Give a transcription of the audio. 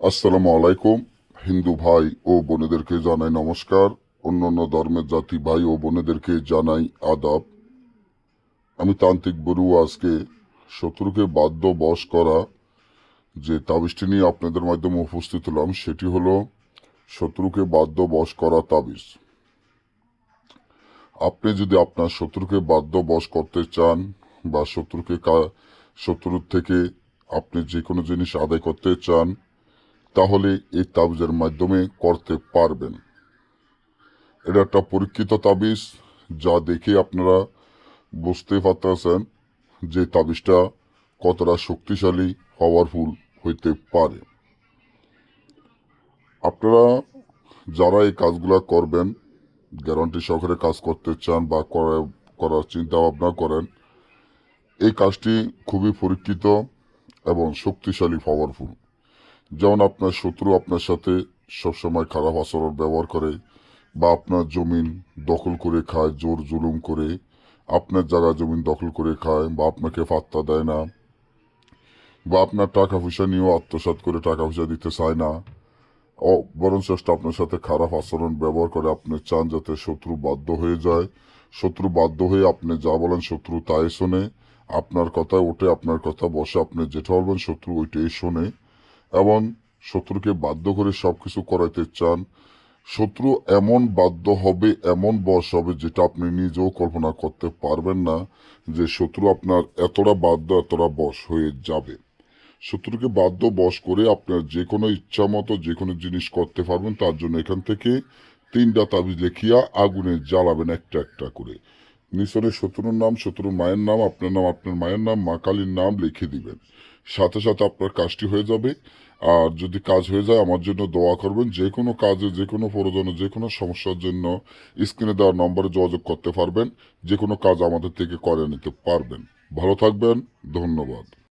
আসসালামু আলাইকুম। হিন্দু ভাই ও বোনেদেরকে জানাই নমস্কার। অন্যান্য ধর্মের জাতি ভাই ও বোনেদেরকে জানাই আদাব। আমি তান্ত্রিক বরু আজকে শত্রুকে বাধ্য বশ করা যে তাবিজটি নিয়ে আপনাদের মাধ্যমে উপস্থিত হলাম, সেটি হলো শত্রুকে বাধ্য বশ করা তাবিজ। আপনি যদি আপনার শত্রুকে বাধ্য বশ করতে চান বা শত্রুকে শত্রুর থেকে আপনি যে কোনো জিনিস আদায় করতে চান তাহলে এই তাবিজের মাধ্যমে করতে পারবেন। এটা একটা পরীক্ষিত তাবিজ, যা দেখে আপনারা বুঝতে পারতেছেন যে তাবিজটা কতটা শক্তিশালী পাওয়ারফুল হইতে পারে। আপনারা যারা এই কাজগুলা করবেন গ্যারান্টি সহকারে কাজ করতে চান বা করা- করার চিন্তা ভাবনা করেন, এই কাজটি খুবই পরীক্ষিত এবং শক্তিশালী পাওয়ারফুল যেমন আপনার শত্রু আপনার সাথে সবসময় খারাপ আচরণ ব্যবহার করে বা আপনার জমিন দখল করে খায়, জোর জুলুম করে, আপনার জায়গা জমিন দখল করে খায় বা আপনাকে পাত্তা দেয় না বা আপনার টাকা পয়সা নিয়েও আত্মসাৎ করে টাকা পয়সা দিতে চায় না ও বরং চেষ্টা আপনার সাথে খারাপ আচরণ ব্যবহার করে আপনি চান যাতে শত্রু বাধ্য হয়ে যায়। শত্রু বাধ্য হয়ে আপনি যা বলেন শত্রু তাই শোনে, আপনার কথা ওঠে, আপনার কথা বসে, আপনি যেটা বলবেন শত্রু ওইটাই শোনে। এবং শত্রুকে বাধ্য করে সবকিছু করাইতে চান। শত্রু এমন বাধ্য হবে, এমন বশ হবে, যেটা আপনি নিজেও কল্পনা করতে পারবেন না যে শত্রু আপনার এতটা বাধ্য, এতটা বশ হয়ে যাবে। শত্রুকে বাধ্য বশ করে আপনার যে কোনো ইচ্ছা মতো, যে কোনো জিনিস করতে পারবেন। তার জন্য এখান থেকে তিনটা তাবিজ লেখিয়া আগুনে জ্বালাবেন একটা একটা করে। নিচনে শত্রুর নাম, শত্রুর মায়ের নাম, আপনার নাম, আপনার মায়ের নাম, মা কালীর নাম লিখে দিবেন। সাথে সাথে আপনার কাজটি হয়ে যাবে। আর যদি কাজ হয়ে যায়, আমার জন্য দোয়া করবেন, যে কোনো কাজে, যে কোনো প্রয়োজনে, যে কোনো সমস্যার জন্য স্ক্রিনে দেওয়ার নম্বরে যোগাযোগ করতে পারবেন। যে কোনো কাজ আমাদের থেকে করে নিতে পারবেন। ভালো থাকবেন, ধন্যবাদ।